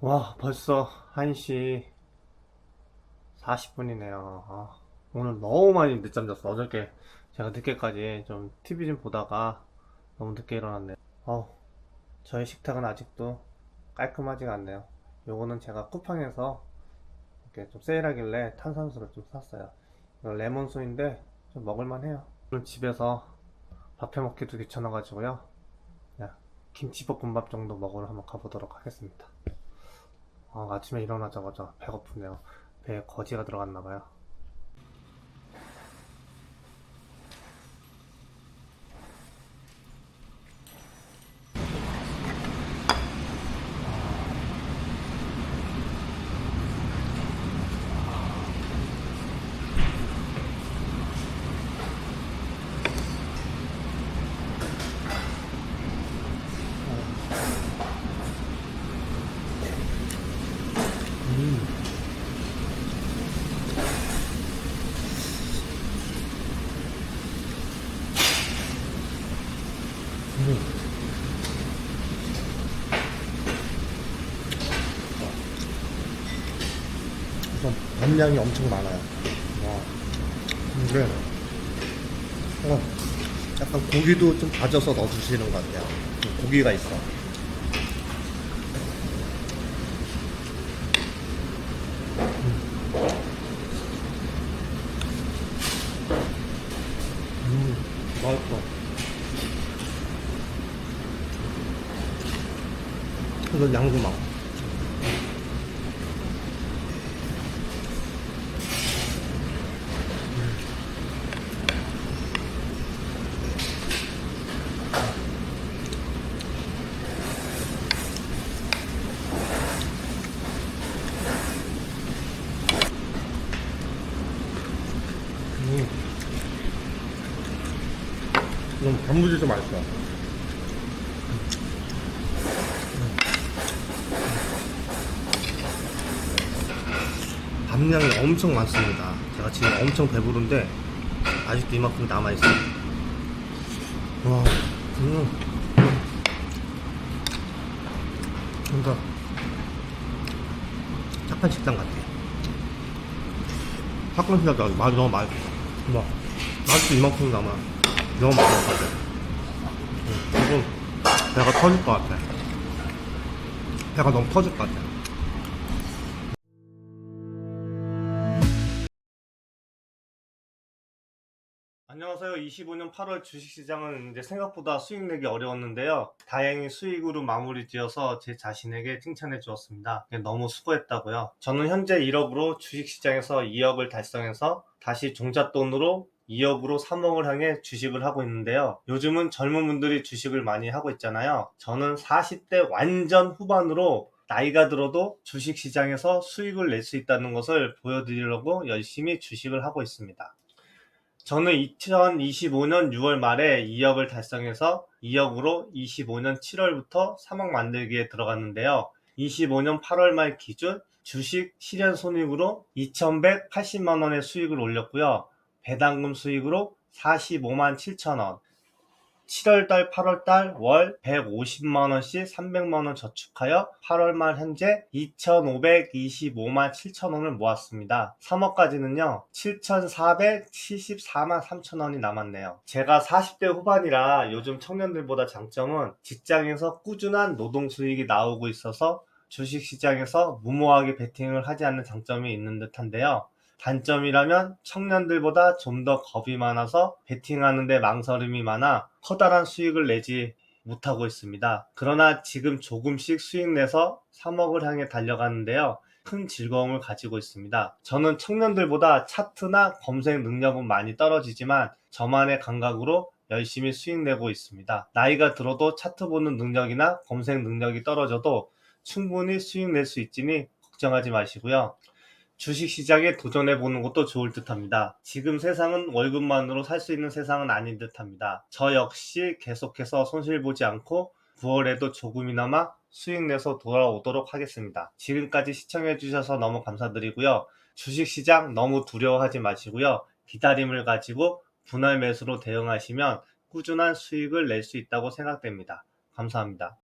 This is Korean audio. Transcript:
와, 벌써 1시 40분이네요. 아, 오늘 너무 많이 늦잠 잤어. 어저께 제가 늦게까지 좀 TV 좀 보다가 너무 늦게 일어났네요. 어우, 저희 식탁은 아직도 깔끔하지가 않네요. 요거는 제가 쿠팡에서 이렇게 좀 세일하길래 탄산수를 좀 샀어요. 이거 레몬수인데 좀 먹을만 해요. 오늘 집에서 밥 해 먹기도 귀찮아가지고요. 그냥 김치볶음밥 정도 먹으러 한번 가보도록 하겠습니다. 아, 아침에 일어나자마자 배고프네요. 배에 거지가 들어갔나 봐요. 우선 밥량이 엄청 많아요. 와. 근데 어, 약간 고기도 좀 다져서 넣어주시는 것 같아요. 고기가 있어. 음, 양구막. 음. 이건 단무지도 맛있어. 밥량이 엄청 많습니다. 제가 지금 엄청 배부른데 아직도 이만큼 남아 있어요. 와, 음. 뭔가 착한 식당 같아. 착한 식당. 맛이 너무 맛있어. 와, 아직도 이만큼 남아. 너무. 음, 이거 배가 터질 것 같아. 배가 너무 터질 것 같아. 안녕하세요. 25년 8월 주식시장은 이제 생각보다 수익 내기 어려웠는데요. 다행히 수익으로 마무리 지어서 제 자신에게 칭찬해 주었습니다. 너무 수고했다고요. 저는 현재 1억으로 주식시장에서 2억을 달성해서 다시 종잣돈으로 2억으로 3억을 향해 주식을 하고 있는데요. 요즘은 젊은 분들이 주식을 많이 하고 있잖아요. 저는 40대 완전 후반으로 나이가 들어도 주식 시장에서 수익을 낼 수 있다는 것을 보여드리려고 열심히 주식을 하고 있습니다. 저는 2025년 6월 말에 2억을 달성해서 2억으로 25년 7월부터 3억 만들기에 들어갔는데요. 25년 8월 말 기준 주식 실현 손익으로 2,180만 원의 수익을 올렸고요. 배당금 수익으로 45만 7천 원. 7월달, 8월달 월 150만원씩 300만원 저축하여 8월 말 현재 2,525만 7천원을 모았습니다. 3월까지는요, 7,474만 3천원이 남았네요. 제가 40대 후반이라 요즘 청년들보다 장점은 직장에서 꾸준한 노동 수익이 나오고 있어서 주식시장에서 무모하게 베팅을 하지 않는 장점이 있는 듯한데요. 단점이라면 청년들보다 좀 더 겁이 많아서 베팅하는데 망설임이 많아 커다란 수익을 내지 못하고 있습니다. 그러나 지금 조금씩 수익 내서 3억을 향해 달려가는데요. 큰 즐거움을 가지고 있습니다. 저는 청년들보다 차트나 검색 능력은 많이 떨어지지만 저만의 감각으로 열심히 수익 내고 있습니다. 나이가 들어도 차트 보는 능력이나 검색 능력이 떨어져도 충분히 수익 낼 수 있으니 걱정하지 마시고요. 주식시장에 도전해보는 것도 좋을 듯 합니다. 지금 세상은 월급만으로 살 수 있는 세상은 아닌 듯 합니다. 저 역시 계속해서 손실 보지 않고 9월에도 조금이나마 수익 내서 돌아오도록 하겠습니다. 지금까지 시청해주셔서 너무 감사드리고요. 주식시장 너무 두려워하지 마시고요. 기다림을 가지고 분할 매수로 대응하시면 꾸준한 수익을 낼 수 있다고 생각됩니다. 감사합니다.